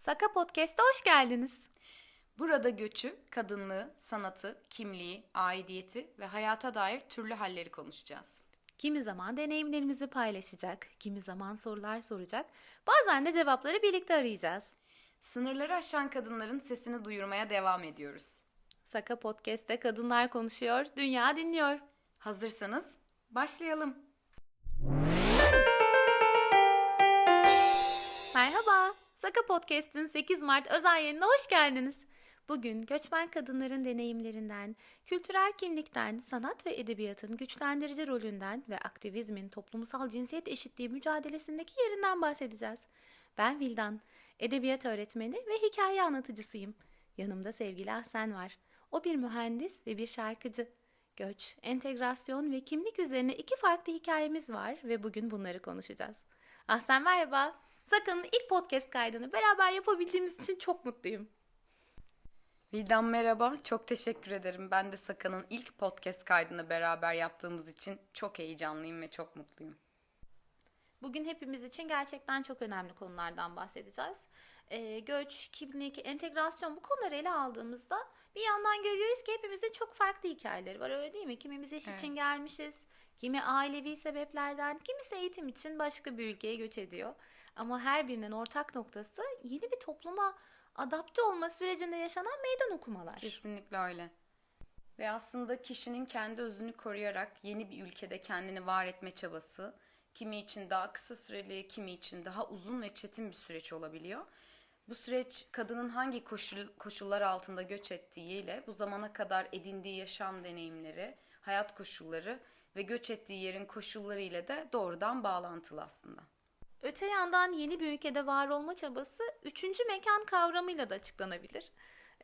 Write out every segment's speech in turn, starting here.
Saka Podcast'a hoş geldiniz. Burada göçü, kadınlığı, sanatı, kimliği, aidiyeti ve hayata dair türlü halleri konuşacağız. Kimi zaman deneyimlerimizi paylaşacak, kimi zaman sorular soracak, bazen de cevapları birlikte arayacağız. Sınırları aşan kadınların sesini duyurmaya devam ediyoruz. Saka Podcast'te kadınlar konuşuyor, dünya dinliyor. Hazırsanız başlayalım. Saka Podcast'in 8 Mart özel yayınına hoş geldiniz. Bugün göçmen kadınların deneyimlerinden, kültürel kimlikten, sanat ve edebiyatın güçlendirici rolünden ve aktivizmin toplumsal cinsiyet eşitliği mücadelesindeki yerinden bahsedeceğiz. Ben Vildan, edebiyat öğretmeni ve hikaye anlatıcısıyım. Yanımda sevgili Ahsen var. O bir mühendis ve bir şarkıcı. Göç, entegrasyon ve kimlik üzerine iki farklı hikayemiz var ve bugün bunları konuşacağız. Ahsen merhaba. Sakın'ın ilk podcast kaydını beraber yapabildiğimiz için çok mutluyum. Vildan merhaba, çok teşekkür ederim. Ben de Saka'nın ilk podcast kaydını beraber yaptığımız için çok heyecanlıyım ve çok mutluyum. Bugün hepimiz için gerçekten çok önemli konulardan bahsedeceğiz. Ee, göç, kimlik, entegrasyon bu konuları ele aldığımızda bir yandan görüyoruz ki hepimizin çok farklı hikayeleri var öyle değil mi? Kimimiz iş Evet. için gelmişiz, kimi ailevi sebeplerden, kimisi eğitim için başka bir ülkeye göç ediyor. Ama her birinin ortak noktası yeni bir topluma adapte olma sürecinde yaşanan meydan okumalar. Kesinlikle öyle. Ve aslında kişinin kendi özünü koruyarak yeni bir ülkede kendini var etme çabası, kimi için daha kısa süreli, kimi için daha uzun ve çetin bir süreç olabiliyor. Bu süreç kadının hangi koşul, koşullar altında göç ettiğiyle bu zamana kadar edindiği yaşam deneyimleri, hayat koşulları ve göç ettiği yerin koşulları ile de doğrudan bağlantılı aslında. Öte yandan yeni bir ülkede var olma çabası üçüncü mekan kavramıyla da açıklanabilir.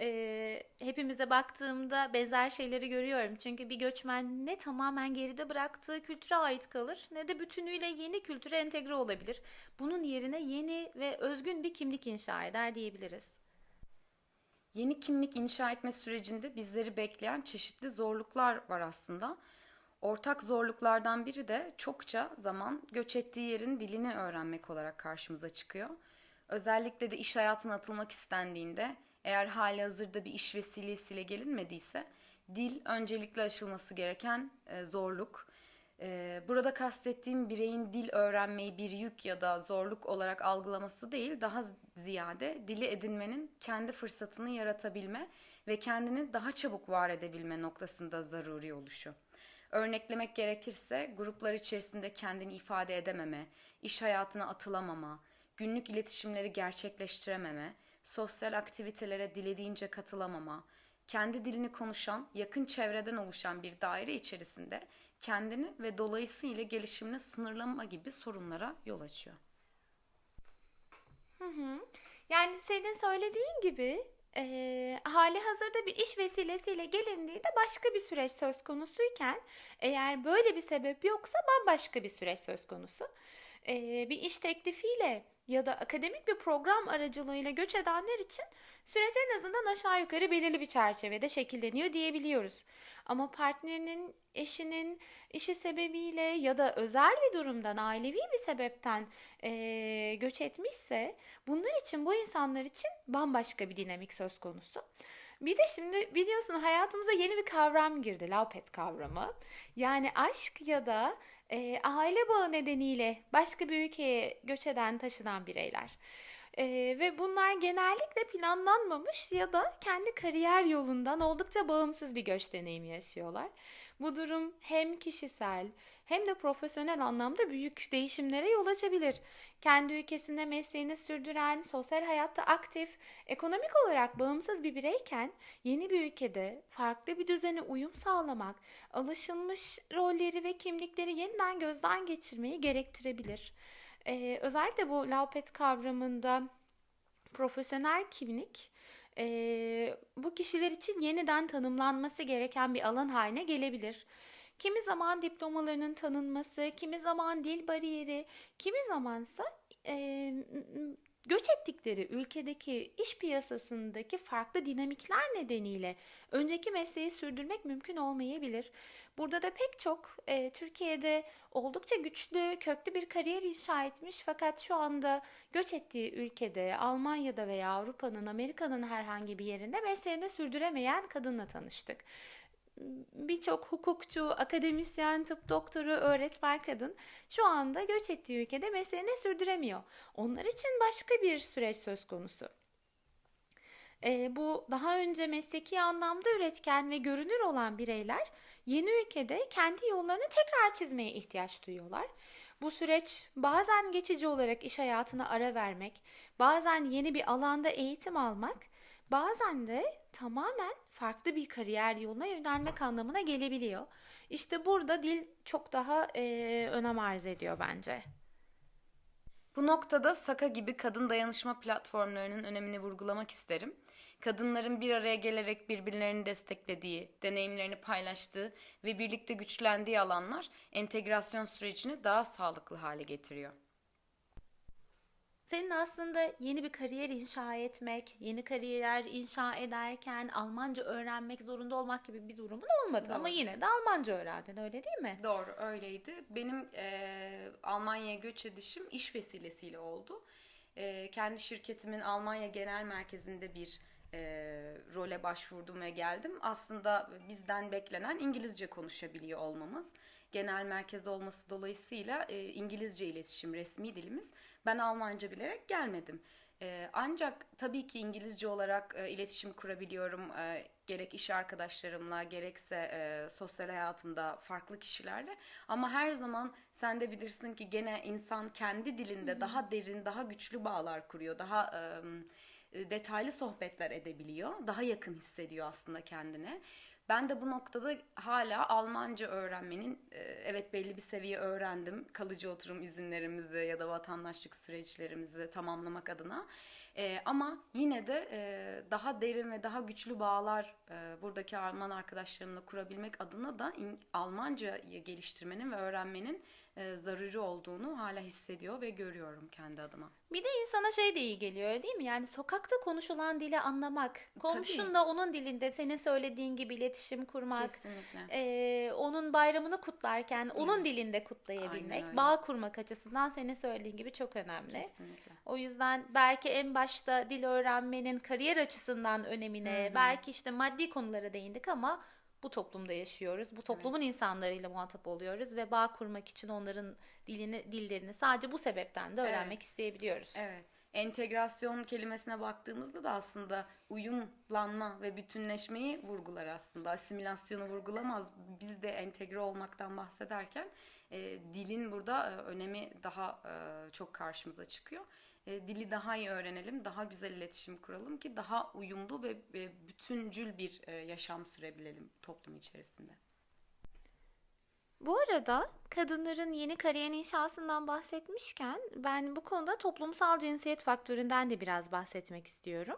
Ee, hepimize baktığımda benzer şeyleri görüyorum. Çünkü bir göçmen ne tamamen geride bıraktığı kültüre ait kalır ne de bütünüyle yeni kültüre entegre olabilir. Bunun yerine yeni ve özgün bir kimlik inşa eder diyebiliriz. Yeni kimlik inşa etme sürecinde bizleri bekleyen çeşitli zorluklar var aslında. Ortak zorluklardan biri de çokça zaman göç ettiği yerin dilini öğrenmek olarak karşımıza çıkıyor. Özellikle de iş hayatına atılmak istendiğinde eğer hali hazırda bir iş vesilesiyle gelinmediyse dil öncelikle aşılması gereken e, zorluk. E, burada kastettiğim bireyin dil öğrenmeyi bir yük ya da zorluk olarak algılaması değil, daha ziyade dili edinmenin kendi fırsatını yaratabilme ve kendini daha çabuk var edebilme noktasında zaruri oluşu. Örneklemek gerekirse gruplar içerisinde kendini ifade edememe, iş hayatına atılamama, günlük iletişimleri gerçekleştirememe, sosyal aktivitelere dilediğince katılamama, kendi dilini konuşan, yakın çevreden oluşan bir daire içerisinde kendini ve dolayısıyla gelişimini sınırlama gibi sorunlara yol açıyor. Hı hı. Yani senin söylediğin gibi eee hali hazırda bir iş vesilesiyle gelindiğinde başka bir süreç söz konusuyken eğer böyle bir sebep yoksa bambaşka bir süreç söz konusu. Eee, bir iş teklifiyle ya da akademik bir program aracılığıyla göç edenler için süreç en azından aşağı yukarı belirli bir çerçevede şekilleniyor diyebiliyoruz. Ama partnerinin, eşinin işi sebebiyle ya da özel bir durumdan, ailevi bir sebepten eee, göç etmişse bunlar için bu insanlar için bambaşka bir dinamik söz konusu. Bir de şimdi biliyorsun hayatımıza yeni bir kavram girdi, Laupet kavramı. Yani aşk ya da e, aile bağı nedeniyle başka bir ülkeye göç eden, taşınan bireyler. E, ve bunlar genellikle planlanmamış ya da kendi kariyer yolundan oldukça bağımsız bir göç deneyimi yaşıyorlar. Bu durum hem kişisel hem de profesyonel anlamda büyük değişimlere yol açabilir. Kendi ülkesinde mesleğini sürdüren, sosyal hayatta aktif, ekonomik olarak bağımsız bir bireyken yeni bir ülkede farklı bir düzene uyum sağlamak, alışılmış rolleri ve kimlikleri yeniden gözden geçirmeyi gerektirebilir. Ee, özellikle bu Laupet kavramında profesyonel kimlik e, bu kişiler için yeniden tanımlanması gereken bir alan haline gelebilir. Kimi zaman diplomalarının tanınması, kimi zaman dil bariyeri, kimi zamansa e, göç ettikleri ülkedeki iş piyasasındaki farklı dinamikler nedeniyle önceki mesleği sürdürmek mümkün olmayabilir. Burada da pek çok e, Türkiye'de oldukça güçlü, köklü bir kariyer inşa etmiş fakat şu anda göç ettiği ülkede, Almanya'da veya Avrupa'nın, Amerika'nın herhangi bir yerinde mesleğini sürdüremeyen kadınla tanıştık birçok hukukçu, akademisyen, tıp doktoru, öğretmen kadın şu anda göç ettiği ülkede mesleğini sürdüremiyor. Onlar için başka bir süreç söz konusu. E, bu daha önce mesleki anlamda üretken ve görünür olan bireyler yeni ülkede kendi yollarını tekrar çizmeye ihtiyaç duyuyorlar. Bu süreç bazen geçici olarak iş hayatına ara vermek, bazen yeni bir alanda eğitim almak, bazen de tamamen farklı bir kariyer yoluna yönelmek anlamına gelebiliyor. İşte burada dil çok daha e, önem arz ediyor bence. Bu noktada Saka gibi kadın dayanışma platformlarının önemini vurgulamak isterim. Kadınların bir araya gelerek birbirlerini desteklediği, deneyimlerini paylaştığı ve birlikte güçlendiği alanlar entegrasyon sürecini daha sağlıklı hale getiriyor. Senin aslında yeni bir kariyer inşa etmek, yeni kariyer inşa ederken Almanca öğrenmek zorunda olmak gibi bir durumun olmadı. Doğru. Ama yine de Almanca öğrendin öyle değil mi? Doğru öyleydi. Benim e, Almanya'ya göç edişim iş vesilesiyle oldu. E, kendi şirketimin Almanya genel merkezinde bir e, role başvurdum ve geldim. Aslında bizden beklenen İngilizce konuşabiliyor olmamız. Genel merkez olması dolayısıyla e, İngilizce iletişim resmi dilimiz. Ben Almanca bilerek gelmedim. E, ancak tabii ki İngilizce olarak e, iletişim kurabiliyorum. E, gerek iş arkadaşlarımla gerekse e, sosyal hayatımda farklı kişilerle. Ama her zaman sen de bilirsin ki gene insan kendi dilinde daha derin, daha güçlü bağlar kuruyor. Daha e, detaylı sohbetler edebiliyor. Daha yakın hissediyor aslında kendine. Ben de bu noktada hala Almanca öğrenmenin e, evet belli bir seviye öğrendim. Kalıcı oturum izinlerimizi ya da vatandaşlık süreçlerimizi tamamlamak adına. E, ama yine de e, daha derin ve daha güçlü bağlar buradaki Alman arkadaşlarımla kurabilmek adına da in, Almancayı geliştirmenin ve öğrenmenin e, zaruri olduğunu hala hissediyor ve görüyorum kendi adıma. Bir de insana şey de iyi geliyor değil mi? Yani sokakta konuşulan dili anlamak, komşunla onun dilinde senin söylediğin gibi iletişim kurmak, Kesinlikle. e, onun bayramını kutlarken onun dilinde kutlayabilmek, bağ kurmak açısından senin söylediğin gibi çok önemli. Kesinlikle. O yüzden belki en başta dil öğrenmenin kariyer açısından önemine, belki işte maddi konulara değindik ama bu toplumda yaşıyoruz. Bu toplumun insanlarıyla muhatap oluyoruz ve bağ kurmak için onların dilini, dillerini sadece bu sebepten de öğrenmek isteyebiliyoruz. Evet. Entegrasyon kelimesine baktığımızda da aslında uyumlanma ve bütünleşmeyi vurgular aslında. Asimilasyonu vurgulamaz. Biz de entegre olmaktan bahsederken e, dilin burada e, önemi daha e, çok karşımıza çıkıyor. E, dili daha iyi öğrenelim, daha güzel iletişim kuralım ki daha uyumlu ve e, bütüncül bir e, yaşam sürebilelim toplum içerisinde. Bu arada kadınların yeni kariyer inşasından bahsetmişken ben bu konuda toplumsal cinsiyet faktöründen de biraz bahsetmek istiyorum.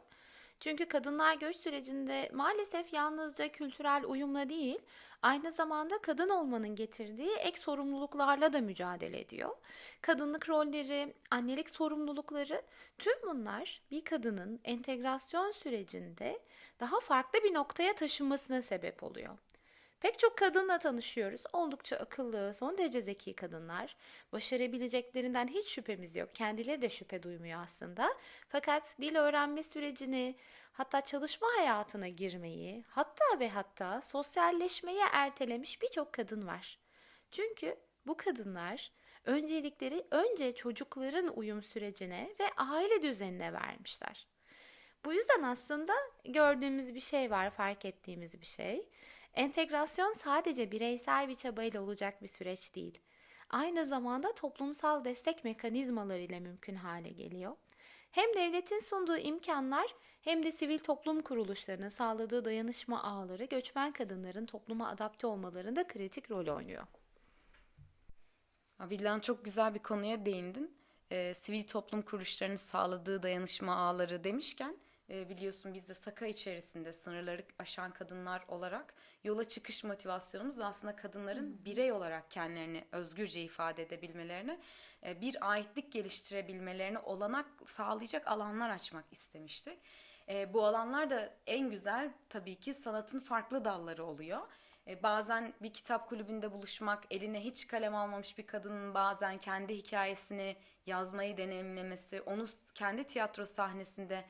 Çünkü kadınlar göç sürecinde maalesef yalnızca kültürel uyumla değil, aynı zamanda kadın olmanın getirdiği ek sorumluluklarla da mücadele ediyor. Kadınlık rolleri, annelik sorumlulukları, tüm bunlar bir kadının entegrasyon sürecinde daha farklı bir noktaya taşınmasına sebep oluyor. Pek çok kadınla tanışıyoruz. Oldukça akıllı, son derece zeki kadınlar. Başarabileceklerinden hiç şüphemiz yok. Kendileri de şüphe duymuyor aslında. Fakat dil öğrenme sürecini, hatta çalışma hayatına girmeyi, hatta ve hatta sosyalleşmeyi ertelemiş birçok kadın var. Çünkü bu kadınlar öncelikleri önce çocukların uyum sürecine ve aile düzenine vermişler. Bu yüzden aslında gördüğümüz bir şey var, fark ettiğimiz bir şey. Entegrasyon sadece bireysel bir çabayla olacak bir süreç değil. Aynı zamanda toplumsal destek mekanizmaları ile mümkün hale geliyor. Hem devletin sunduğu imkanlar hem de sivil toplum kuruluşlarının sağladığı dayanışma ağları göçmen kadınların topluma adapte olmalarında kritik rol oynuyor. Vildan çok güzel bir konuya değindin. Ee, sivil toplum kuruluşlarının sağladığı dayanışma ağları demişken e, biliyorsun biz de Saka içerisinde sınırları aşan kadınlar olarak yola çıkış motivasyonumuz aslında kadınların birey olarak kendilerini özgürce ifade edebilmelerine, e, bir aitlik geliştirebilmelerine olanak sağlayacak alanlar açmak istemiştik. E, bu alanlar da en güzel tabii ki sanatın farklı dalları oluyor. E, bazen bir kitap kulübünde buluşmak, eline hiç kalem almamış bir kadının bazen kendi hikayesini yazmayı deneyimlemesi, onu kendi tiyatro sahnesinde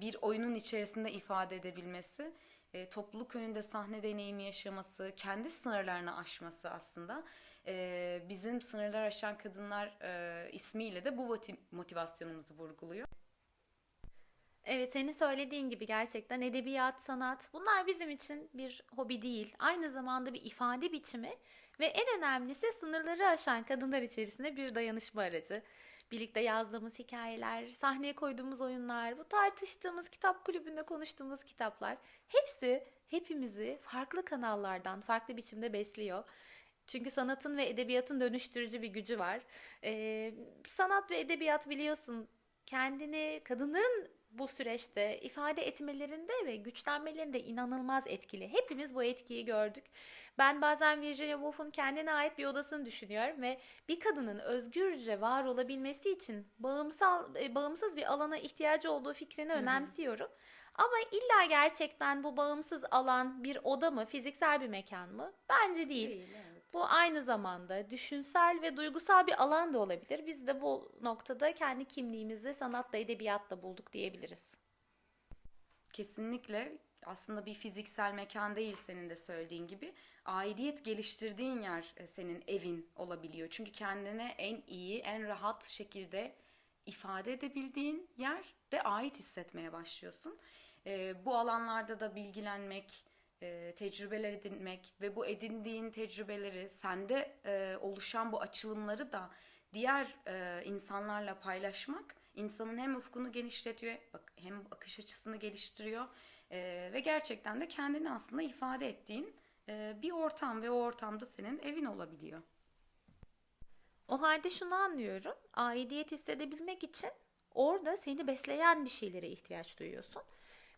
bir oyunun içerisinde ifade edebilmesi, e, topluluk önünde sahne deneyimi yaşaması, kendi sınırlarını aşması aslında e, bizim sınırlar aşan kadınlar e, ismiyle de bu motivasyonumuzu vurguluyor. Evet, senin söylediğin gibi gerçekten edebiyat, sanat bunlar bizim için bir hobi değil. Aynı zamanda bir ifade biçimi ve en önemlisi sınırları aşan kadınlar içerisinde bir dayanışma aracı. Birlikte yazdığımız hikayeler, sahneye koyduğumuz oyunlar, bu tartıştığımız kitap kulübünde konuştuğumuz kitaplar hepsi hepimizi farklı kanallardan farklı biçimde besliyor. Çünkü sanatın ve edebiyatın dönüştürücü bir gücü var. Ee, sanat ve edebiyat biliyorsun kendini kadınların bu süreçte ifade etmelerinde ve güçlenmelerinde inanılmaz etkili. Hepimiz bu etkiyi gördük. Ben bazen Virginia Woolf'un kendine ait bir odasını düşünüyorum ve bir kadının özgürce var olabilmesi için bağımsal e, bağımsız bir alana ihtiyacı olduğu fikrini hı. önemsiyorum. Ama illa gerçekten bu bağımsız alan bir oda mı, fiziksel bir mekan mı? Bence değil. evet. Bu aynı zamanda düşünsel ve duygusal bir alan da olabilir. Biz de bu noktada kendi kimliğimizi sanatla, edebiyatla bulduk diyebiliriz. Kesinlikle aslında bir fiziksel mekan değil senin de söylediğin gibi. Aidiyet geliştirdiğin yer e, senin evin olabiliyor. Çünkü kendine en iyi, en rahat şekilde ifade edebildiğin yer de ait hissetmeye başlıyorsun. E, bu alanlarda da bilgilenmek, e, tecrübeler edinmek ve bu edindiğin tecrübeleri sende e, oluşan bu açılımları da diğer e, insanlarla paylaşmak insanın hem ufkunu genişletiyor hem bakış açısını geliştiriyor e, ve gerçekten de kendini aslında ifade ettiğin e, bir ortam ve o ortamda senin evin olabiliyor. O halde şunu anlıyorum. Aidiyet hissedebilmek için orada seni besleyen bir şeylere ihtiyaç duyuyorsun.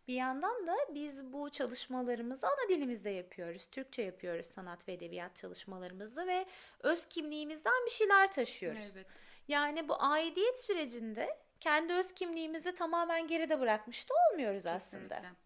Bir yandan da biz bu çalışmalarımızı ana dilimizde yapıyoruz. Türkçe yapıyoruz sanat ve edebiyat çalışmalarımızı ve öz kimliğimizden bir şeyler taşıyoruz. Evet. Yani bu aidiyet sürecinde kendi öz kimliğimizi tamamen geride bırakmış da olmuyoruz aslında. Kesinlikle.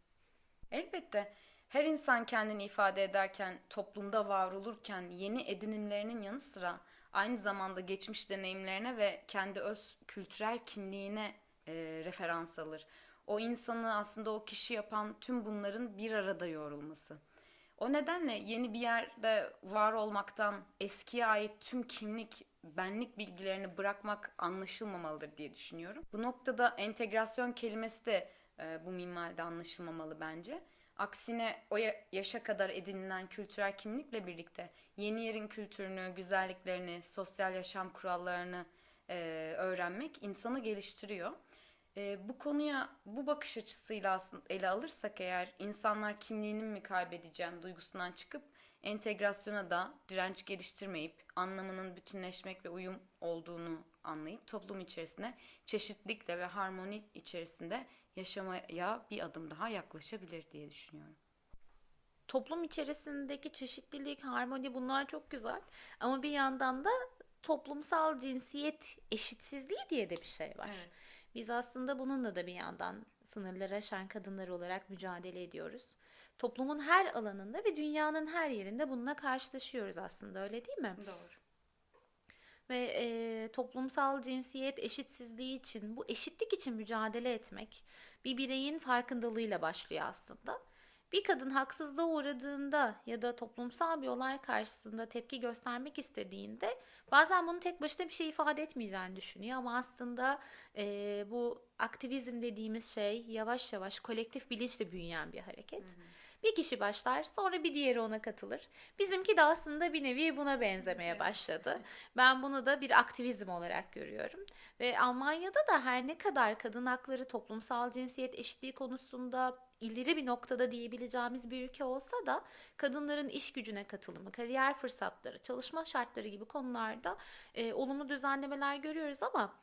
Elbette her insan kendini ifade ederken, toplumda var olurken yeni edinimlerinin yanı sıra aynı zamanda geçmiş deneyimlerine ve kendi öz kültürel kimliğine e, referans alır. O insanı aslında o kişi yapan tüm bunların bir arada yoğrulması. O nedenle yeni bir yerde var olmaktan eskiye ait tüm kimlik, benlik bilgilerini bırakmak anlaşılmamalıdır diye düşünüyorum. Bu noktada entegrasyon kelimesi de e, bu minvalde anlaşılmamalı bence. Aksine o ya- yaşa kadar edinilen kültürel kimlikle birlikte yeni yerin kültürünü, güzelliklerini, sosyal yaşam kurallarını e, öğrenmek insanı geliştiriyor. E, bu konuya bu bakış açısıyla aslında ele alırsak eğer insanlar kimliğini mi kaybedeceğim duygusundan çıkıp entegrasyona da direnç geliştirmeyip anlamının bütünleşmek ve uyum olduğunu anlayıp toplum içerisine çeşitlilikle ve harmoni içerisinde yaşamaya bir adım daha yaklaşabilir diye düşünüyorum. Toplum içerisindeki çeşitlilik, harmoni bunlar çok güzel. Ama bir yandan da toplumsal cinsiyet eşitsizliği diye de bir şey var. Evet. Biz aslında bununla da bir yandan sınırları aşan kadınlar olarak mücadele ediyoruz. Toplumun her alanında ve dünyanın her yerinde bununla karşılaşıyoruz aslında öyle değil mi? Doğru. Ve e, toplumsal cinsiyet eşitsizliği için, bu eşitlik için mücadele etmek bir bireyin farkındalığıyla başlıyor aslında. Bir kadın haksızlığa uğradığında ya da toplumsal bir olay karşısında tepki göstermek istediğinde bazen bunu tek başına bir şey ifade etmeyeceğini düşünüyor ama aslında e, bu aktivizm dediğimiz şey yavaş yavaş kolektif bilinçle büyüyen bir hareket. Bir kişi başlar, sonra bir diğeri ona katılır. Bizimki de aslında bir nevi buna benzemeye başladı. Ben bunu da bir aktivizm olarak görüyorum. Ve Almanya'da da her ne kadar kadın hakları, toplumsal cinsiyet eşitliği konusunda ileri bir noktada diyebileceğimiz bir ülke olsa da kadınların iş gücüne katılımı, kariyer fırsatları, çalışma şartları gibi konularda e, olumlu düzenlemeler görüyoruz ama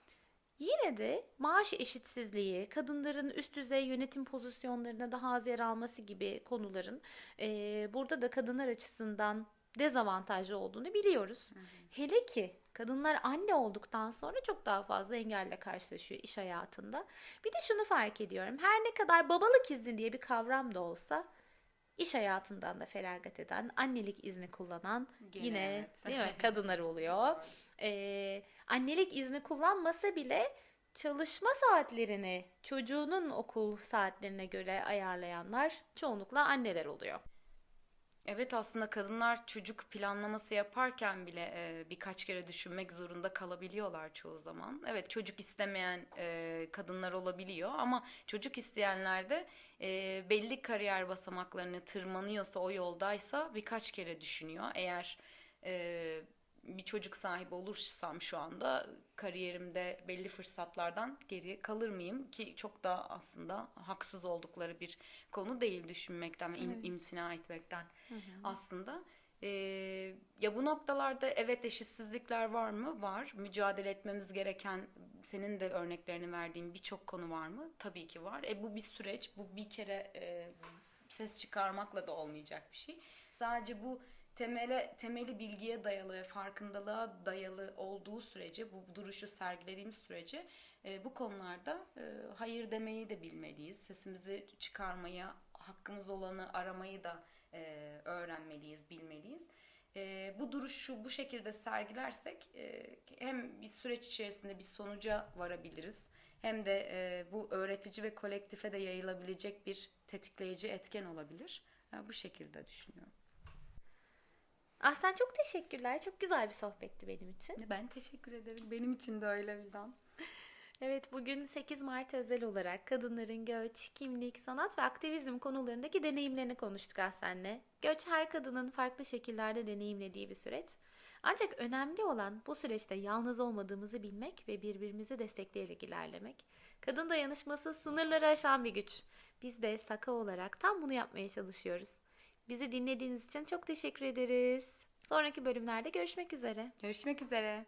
Yine de maaş eşitsizliği, kadınların üst düzey yönetim pozisyonlarına daha az yer alması gibi konuların eee, burada da kadınlar açısından dezavantajlı olduğunu biliyoruz. Hele ki kadınlar anne olduktan sonra çok daha fazla engelle karşılaşıyor iş hayatında. Bir de şunu fark ediyorum. Her ne kadar babalık izni diye bir kavram da olsa iş hayatından da feragat eden, annelik izni kullanan Gene yine evet. değil mi kadınlar oluyor. Ee, annelik izni kullanmasa bile çalışma saatlerini çocuğunun okul saatlerine göre ayarlayanlar çoğunlukla anneler oluyor. Evet aslında kadınlar çocuk planlaması yaparken bile e, birkaç kere düşünmek zorunda kalabiliyorlar çoğu zaman. Evet çocuk istemeyen e, kadınlar olabiliyor ama çocuk isteyenler de e, belli kariyer basamaklarını tırmanıyorsa o yoldaysa birkaç kere düşünüyor. Eğer e, bir çocuk sahibi olursam şu anda kariyerimde belli fırsatlardan geri kalır mıyım ki çok da aslında haksız oldukları bir konu değil düşünmekten ve Evet. imtina etmekten aslında. Ee, ya bu noktalarda evet eşitsizlikler var mı? Var. Mücadele etmemiz gereken senin de örneklerini verdiğin birçok konu var mı? Tabii ki var. E bu bir süreç. Bu bir kere e, ses çıkarmakla da olmayacak bir şey. Sadece bu temele temeli bilgiye dayalı ve farkındalığa dayalı olduğu sürece bu duruşu sergilediğimiz sürece e, bu konularda e, hayır demeyi de bilmeliyiz. Sesimizi çıkarmayı, hakkımız olanı aramayı da e, öğrenmeliyiz, bilmeliyiz. E, bu duruşu bu şekilde sergilersek e, hem bir süreç içerisinde bir sonuca varabiliriz hem de e, bu öğretici ve kolektife de yayılabilecek bir tetikleyici etken olabilir. Ya, bu şekilde düşünüyorum. Aslen çok teşekkürler. Çok güzel bir sohbetti benim için. Ben teşekkür ederim. Benim için de öyle Vildan. Evet, bugün 8 Mart özel olarak kadınların göç, kimlik, sanat ve aktivizm konularındaki deneyimlerini konuştuk Aslen'le. Göç her kadının farklı şekillerde deneyimlediği bir süreç. Ancak önemli olan bu süreçte yalnız olmadığımızı bilmek ve birbirimizi destekleyerek ilerlemek. Kadın dayanışması sınırları aşan bir güç. Biz de Saka olarak tam bunu yapmaya çalışıyoruz. Bizi dinlediğiniz için çok teşekkür ederiz. Sonraki bölümlerde görüşmek üzere. Görüşmek üzere.